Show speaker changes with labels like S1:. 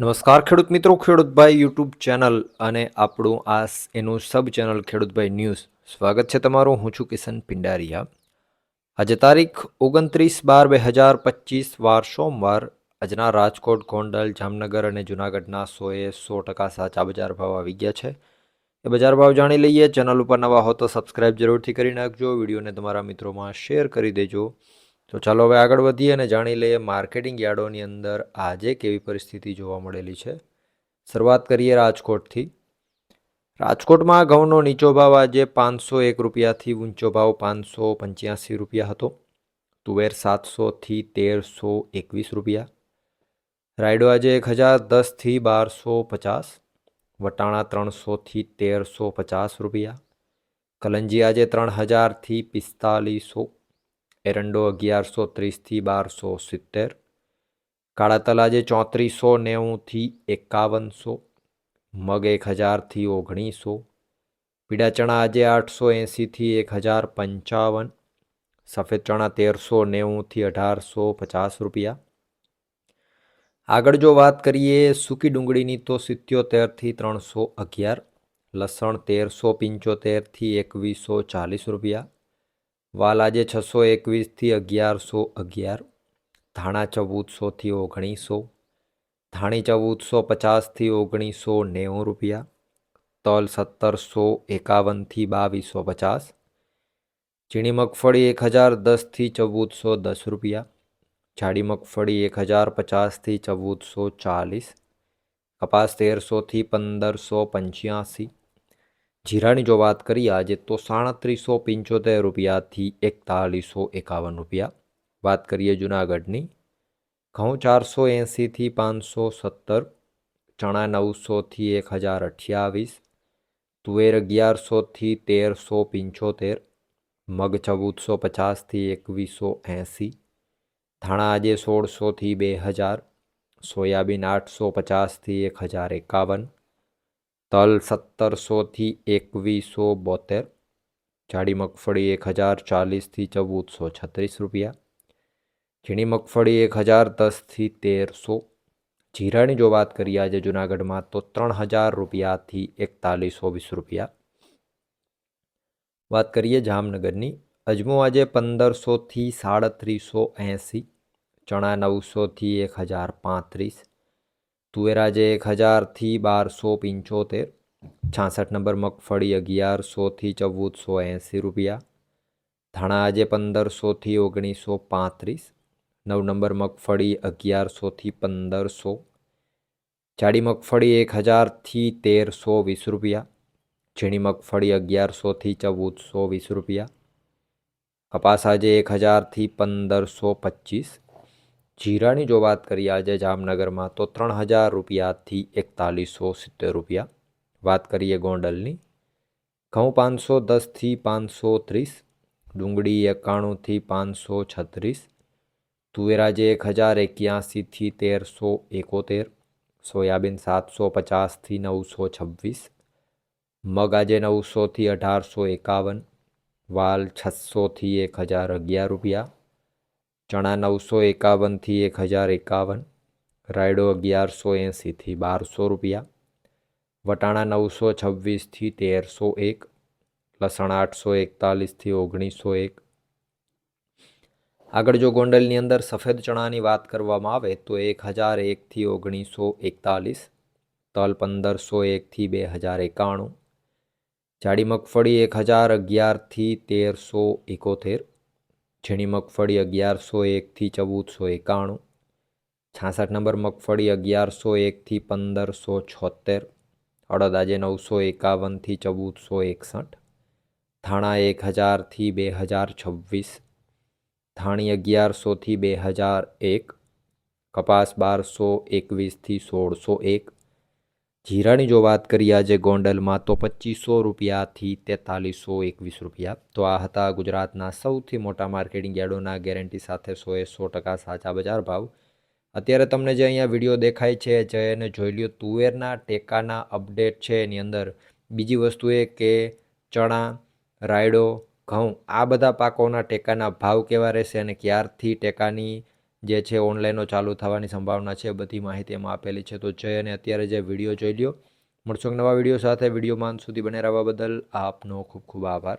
S1: નમસ્કાર, ખેડૂત મિત્રો, ખેડૂતભાઈ યુટ્યુબ ચેનલ અને આપણું આ એનું સબ ચેનલ ખેડૂતભાઈ ન્યૂઝ. સ્વાગત છે તમારું. હું છું કિશન પિંડારિયા. આજે તારીખ ઓગણત્રીસ બાર બે હજાર પચીસ, વાર સોમવાર. આજના રાજકોટ, ગોંડલ, જામનગર અને જુનાગઢના સોએ સો ટકા સાચા બજાર ભાવ આવી ગયા છે. એ બજાર ભાવ જાણી લઈએ. ચેનલ ઉપર નવા હો તો સબસ્ક્રાઈબ જરૂરથી કરી નાખજો. વિડીયોને તમારા મિત્રોમાં શેર કરી દેજો. તો ચાલો હવે આગળ વધીએ અને જાણી લઈએ માર્કેટિંગ યાર્ડોની અંદર આજે કેવી પરિસ્થિતિ જોવા મળેલી છે. શરૂઆત કરીએ રાજકોટથી. રાજકોટમાં ઘઉંનો નીચો ભાવ આજે પાંચસો એક રૂપિયાથી ઊંચો ભાવ પાંચસો પંચ્યાસી રૂપિયા હતો. તુવેર સાતસોથી તેરસો એકવીસ રૂપિયા. રાયડો આજે એક હજાર દસથી બારસો પચાસ. વટાણા ત્રણસોથી તેરસો પચાસ રૂપિયા. કલંજી આજે ત્રણ હજારથી પિસ્તાલીસો. એરંડો અગિયારસો ત્રીસથી બારસો સિત્તેર કાળા તલ આજે ચોત્રીસો નેવુંથી એકાવનસો મગ એક હજારથી ઓગણીસો પીળા ચણા આજે આઠસો એંસીથી એક હજાર પંચાવન સફેદ ચણા તેરસો નેવુંથી અઢારસો પચાસ રૂપિયા આગળ જો વાત કરીએ સૂકી ડુંગળીની તો સિત્યોતેરથી ત્રણસો અગિયાર લસણ તેરસો પંચોતેરથી એકવીસો ચાલીસ રૂપિયા વાલ આજે છસો એકવીસથી અગિયારસો અગિયાર, ધાણા ચૌદસોથી ઓગણીસો, ધાણી ચૌદસો પચાસથી ઓગણીસો નેવું રૂપિયા, તલ સત્તરસો એકાવનથી બાવીસો પચાસ, ઝીણી મગફળી એક હજાર દસથી ચૌદસો દસ રૂપિયા, જાડી મગફળી એક હજાર પચાસથી ચૌદસો ચાલીસ, કપાસ તેરસોથી પંદરસો પંચ્યાસી જીરાની જો વાત કરીએ આજે તો સાડત્રીસો પંચોતેર રૂપિયાથી એકતાલીસો એકાવન રૂપિયા. વાત કરીએ જુનાગઢની. ઘઉં ચારસો એંસીથી પાંચસો સત્તર, ચણા નવસોથી એક હજાર અઠ્યાવીસ, તુવેર અગિયારસોથી તેરસો પંચોતેર, મગ ચૌદસો પચાસથી એકવીસો એંસી ધાણા આજે સોળસોથી બે હજાર, સોયાબીન આઠસો પચાસથી એક હજાર એકાવન તલ સત્તરસોથી એકવીસો બોતેર જાડી મગફળી એક હજાર ચાલીસથી ચૌદસો છત્રીસ રૂપિયા, ઝીણી મગફળી એક હજાર દસથી તેરસો, જીરાની જો વાત કરીએ આજે જુનાગઢમાં તો ત્રણ હજાર રૂપિયાથી એકતાલીસો વીસ રૂપિયા. વાત કરીએ જામનગરની, અજમો આજે પંદરસોથી સાડત્રીસો એંસી, ચણા નવસોથી એક હજાર પાંત્રીસ તુવેર જે એક હજારથી બારસો પંચોતેર, છાસઠ નંબર મગફળી અગિયારસોથી ચૌદસો એંસી રૂપિયા ધાણા આજે પંદરસોથી ઓગણીસો પાંત્રીસ, નવ નંબર મગફળી અગિયારસોથી પંદરસો, જાડી મગફળી એક હજારથી તેરસો વીસ રૂપિયા, ઝીણી મગફળી અગિયારસોથી ચૌદસો વીસ રૂપિયા, કપાસ આજે એક હજારથી પંદરસો પચીસ જીરાની જો વાત કરીએ આજે જામનગરમાં, તો ત્રણ હજાર રૂપિયાથી એકતાલીસો સિત્તેર રૂપિયા. વાત કરીએ ગોંડલની, ઘઉં પાંચસો દસથી પાંચસો ત્રીસ, ડુંગળી એકાણુંથી પાંચસો છત્રીસ, તુવેરા જે એક હજાર એક્યાસીથી તેરસો એકોતેર, સોયાબીન સાતસો પચાસથી નવસો છવ્વીસ, મગ આજે નવસોથી અઢારસો એકાવન, વાલ છસોથી એક હજાર અગિયાર રૂપિયા. ચણા નવસો એકાવનથી એક હજાર એકાવન, રાયડો અગિયારસો એંસીથી બારસો રૂપિયા, વટાણા નવસો છવ્વીસથી તેરસો એક, લસણ આઠસો એકતાલીસથી ઓગણીસો એક. આગળ જો ગોંડલની અંદર સફેદ ચણાની વાત કરવામાં આવે તો એક હજાર એકથી ઓગણીસો એકતાલીસ, તલ પંદરસો એકથી બે હજાર એકાણું, જાડી મગફળી એક હજાર અગિયારથી તેરસો એકોતેર ઝીણી મગફળી અગિયારસો એકથી ચૌદસો એકાણું, છાસઠ નંબર મગફળી અગિયારસો એકથી પંદરસો છોતેર અડદ આજે નવસો એકાવનથી ચૌદસો એકસઠ, ધાણા એક હજારથી બે હજાર છવ્વીસ, ધાણી અગિયારસોથી બે હજાર એક, કપાસ બારસો એકવીસથી સોળસો એક જીરાની જો વાત કરીએ આજે ગોંડલમાં, તો પચીસો રૂપિયાથી તેતાલીસો એકવીસ રૂપિયા. તો આ હતા ગુજરાતના સૌથી મોટા માર્કેટિંગ યાર્ડોના ગેરંટી સાથે સોએ સો ટકા સાચા બજાર ભાવ. અત્યારે તમને જે અહીંયા વીડિયો દેખાય છે, જે એને જોઈ લ્યો, તુવેરના ટેકાના અપડેટ છે એની અંદર. બીજી વસ્તુ એ કે ચણા, રાયડો, ઘઉં, આ બધા પાકોના ટેકાના ભાવ કેવા રહેશે અને ક્યારથી ટેકાની જે છે ઓનલાઈનો ચાલુ થવાની સંભાવના છે, બધી માહિતી એમાં આપેલી છે. તો જય અને અત્યારે જે વીડિયો જોઈ લ્યો. મળશો નવા વીડિયો સાથે. વિડીયોમાં સુધી બને રહેવા બદલ આપનો ખૂબ ખૂબ આભાર.